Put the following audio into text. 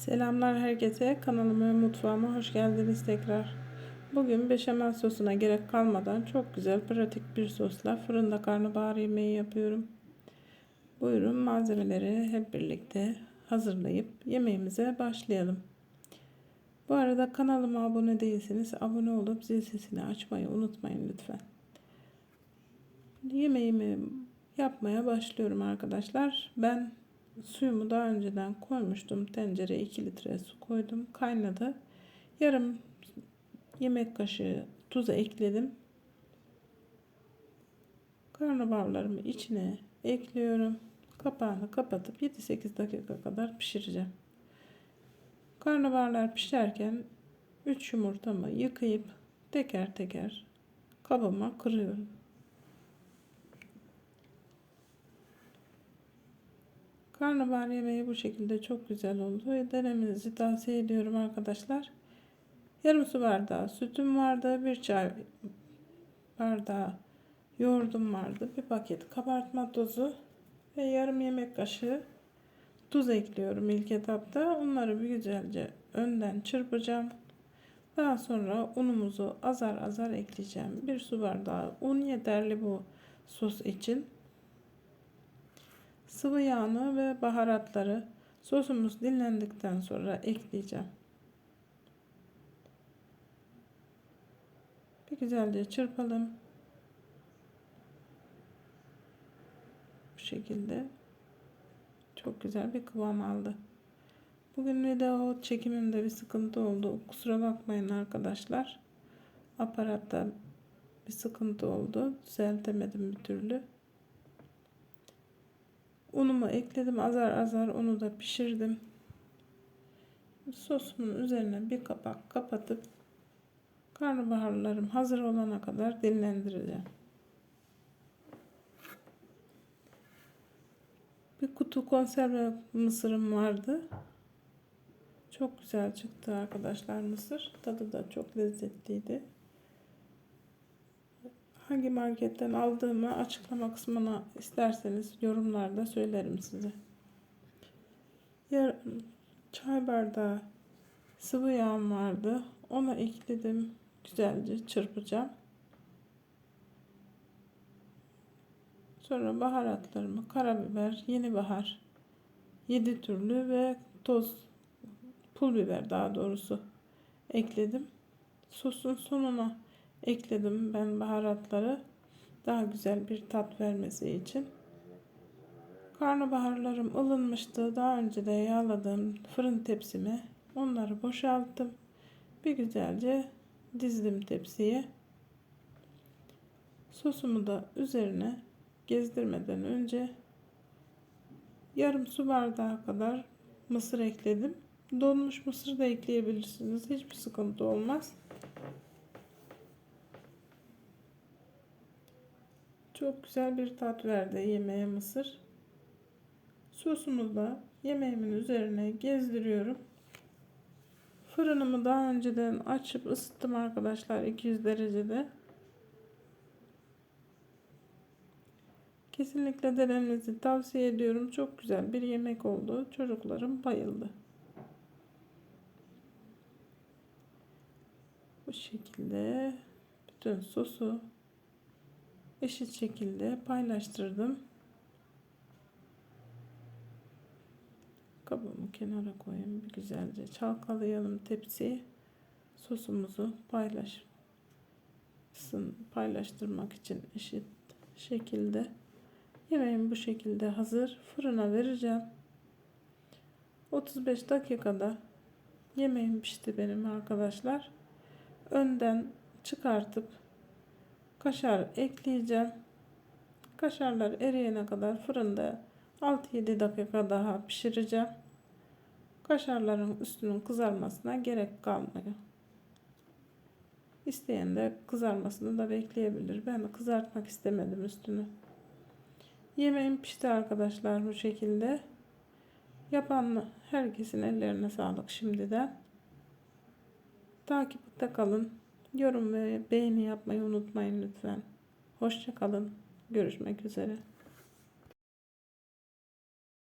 Selamlar herkese. Kanalıma ve mutfağıma hoş geldiniz tekrar. Bugün beşamel sosuna gerek kalmadan çok güzel pratik bir sosla fırında karnabahar yemeği yapıyorum. Buyurun malzemeleri hep birlikte hazırlayıp yemeğimize başlayalım. Bu arada kanalıma abone değilseniz abone olup zil sesini açmayı unutmayın lütfen. Yemeğimi yapmaya başlıyorum arkadaşlar. Ben Suyumu daha önceden koymuştum. Tencereye 2 litre su koydum. Kaynadı. Yarım yemek kaşığı tuza ekledim. Karnabaharlarımı içine ekliyorum. Kapağını kapatıp 7-8 dakika kadar pişireceğim. Karnabaharlar pişerken 3 yumurtamı yıkayıp teker teker kabıma kırıyorum. Karnabahar yemeği bu şekilde çok güzel oldu. Denemenizi tavsiye ediyorum arkadaşlar. Yarım su bardağı sütüm vardı. Bir çay bardağı yoğurdum vardı. Bir paket kabartma tozu ve yarım yemek kaşığı tuz ekliyorum ilk etapta. Onları bir güzelce önden çırpacağım. Daha sonra unumuzu azar azar ekleyeceğim. Bir su bardağı un yeterli bu sos için sıvı yağını ve baharatları sosumuz dinlendikten sonra ekleyeceğim. Bir güzelce çırpalım. Bu şekilde çok güzel bir kıvam aldı. Bugün video çekimimde bir sıkıntı oldu. Kusura bakmayın arkadaşlar. Aparatta bir sıkıntı oldu. Düzeltemedim bir türlü. Unumu ekledim. Azar azar onu da pişirdim. Sosumun üzerine bir kapak kapatıp karnabaharlarım hazır olana kadar dinlendireceğim. Bir kutu konserve mısırım vardı. Çok güzel çıktı arkadaşlar mısır. Tadı da çok lezzetliydi hangi marketten aldığımı açıklama kısmına isterseniz yorumlarda söylerim size. Yarım çay bardağı sıvı yağım vardı. Ona ekledim. Güzelce çırpacağım. Sonra baharatlarımı karabiber, yeni bahar, 7 türlü ve toz pul biber daha doğrusu ekledim. Sosun sonuna ekledim ben baharatları daha güzel bir tat vermesi için. Karnabaharlarım ılınmıştı. Daha önce de yağladığım fırın tepsime onları boşalttım. Bir güzelce dizdim tepsiye. Sosumu da üzerine gezdirmeden önce yarım su bardağı kadar mısır ekledim. Donmuş mısır da ekleyebilirsiniz. Hiçbir sıkıntı olmaz. Çok güzel bir tat verdi yemeğe mısır. Sosumu da yemeğimin üzerine gezdiriyorum. Fırınımı daha önceden açıp ısıttım arkadaşlar 200 derecede. Kesinlikle denemenizi tavsiye ediyorum. Çok güzel bir yemek oldu. Çocuklarım bayıldı. Bu şekilde bütün sosu eşit şekilde paylaştırdım. Kabımı kenara koyayım. Bir güzelce çalkalayalım tepsiyi. Sosumuzu paylaş paylaştırmak için eşit şekilde yemeğim bu şekilde hazır. Fırına vereceğim. 35 dakikada yemeğim pişti benim arkadaşlar. Önden çıkartıp kaşar ekleyeceğim. Kaşarlar eriyene kadar fırında 6-7 dakika daha pişireceğim. Kaşarların üstünün kızarmasına gerek kalmıyor. İsteyen de kızarmasını da bekleyebilir. Ben kızartmak istemedim üstünü. Yemeğim pişti arkadaşlar bu şekilde. Yapan herkesin ellerine sağlık şimdiden. Takipte kalın. Yorum ve beğeni yapmayı unutmayın lütfen. Hoşçakalın. Görüşmek üzere.